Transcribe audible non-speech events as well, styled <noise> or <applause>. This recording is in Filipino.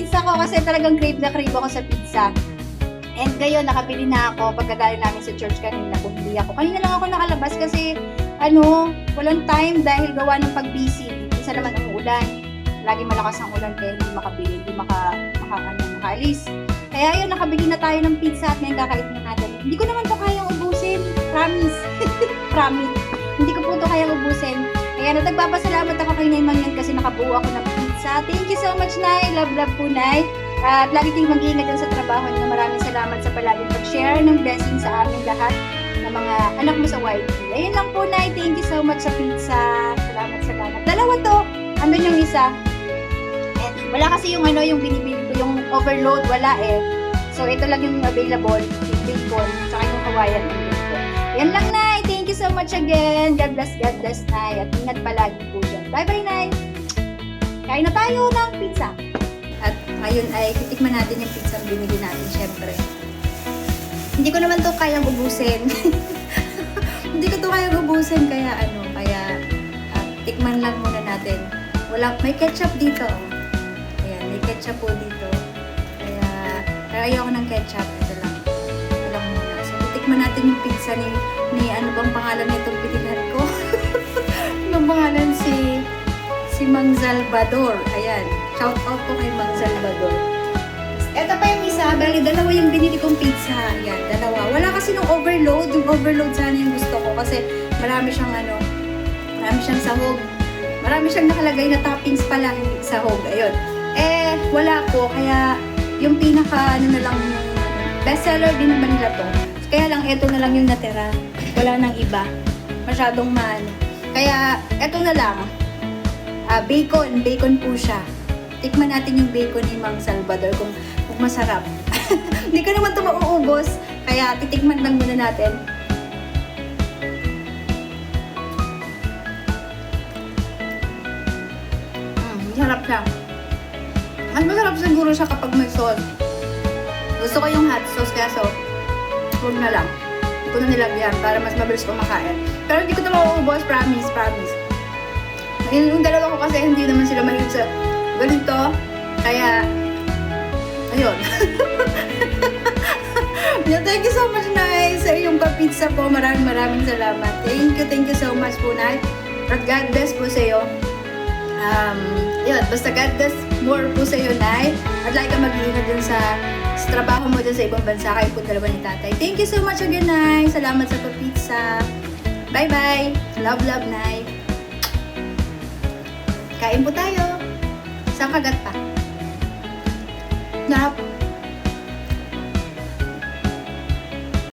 pizza ko kasi talagang crave na crave ako sa pizza. And ngayon, nakabili na ako pagkagaling namin sa church kanina, bumili ako. Kanina lang ako nakalabas kasi, ano, walang time dahil gawa ng pag-busy. Isa naman ang ulan. Lagi malakas ang ulan kaya hindi makabili, hindi maka, maka, ano, makaalis. Kaya yun, nakabili na tayo ng pizza at ngayon kakain na natin. Hindi ko naman to kayang ubusin. Promise. <laughs> Promise. Hindi ko po to kayang ubusin. Kaya na nagpapasalamat ako kay Nay Mangyan kasi nakabuo ako ng pizza. Thank you so much, Nay. Love, love po, Nay. At lagi kayong mag-iingat sa trabaho niyo. Maraming salamat sa palaging pag-share ng blessing sa amin lahat ng mga anak mo sa YT. Ayun lang po, Nay. Thank you so much sa pizza. Salamat, salamat. Dalawa to. Andun yung isa. And wala kasi yung ano, yung binibili ko, yung overload, wala eh. So, ito lang yung available, yung bacon, tsaka yung Hawaiian ng bacon. Yan lang, Nay. Thank you so much again. God bless, God bless, Nay. At ingat palagi po dyan. Bye-bye, Nay. Kain na tayo ng pizza. At ngayon ay titikman natin yung pizza ang binili natin, syempre. Hindi ko naman to kayang ubusin. <laughs> Hindi ko to kayang ubusin, kaya ano, kaya ah, tikman lang muna natin. Wala, may ketchup dito. Ayan, may ketchup po dito. Kaya, kaya ayoko ng ketchup. Ito lang. Ito lang muna. So, tikman natin yung pizza ni, ni ano bang pangalan nitong pinilan Mang Salvador. Ayan. Shout out po kay Mang Salvador. Ito pa yung isa, bali dalawa yung binili kong pizza. Ayan, dalawa. Wala kasi nung overload. Yung overload sana yung gusto ko kasi marami siyang ano, marami siyang sahog. Marami siyang nakalagay na toppings pala, hindi sahog. Ayun. Eh, wala ko. Kaya yung pinaka, ano na lang, yung bestseller din naman nila to. Kaya lang, ito na lang yung natira. Wala nang iba. Masyadong maano. Kaya, ito na lang. Ah, bacon. Bacon po siya. Tikman natin yung bacon ni Mang Salvador kung, kung masarap. <laughs> Hindi ko naman ito mauubos. Kaya titikman lang muna natin. Mm, masarap siya. Mas masarap siguro siya kapag may sauce. Gusto ko yung hot sauce kaya so, huwag na lang. Hindi ko na nilagyan para mas mabilis kumakain. Pero hindi ko ito mauubos, promise, promise. Yung, yung dalawa ko kasi hindi naman sila mahilig sa ganito. Kaya, ayun. <laughs> yeah, thank you so much, Nay, sa iyong pa-pizza po. Maraming maraming salamat. Thank you, thank you so much po, Nay. At God bless po sa iyo. Um, yun, basta God bless more po sa iyo, Nay. At like ka mag-iingat sa, sa trabaho mo dun sa ibang bansa. Kayo po dalawa ni Tatay. Thank you so much again, Nay. Salamat sa pa-pizza. Bye-bye. Love, love, Nay. Kain po tayo. Saan kagat pa? Narap.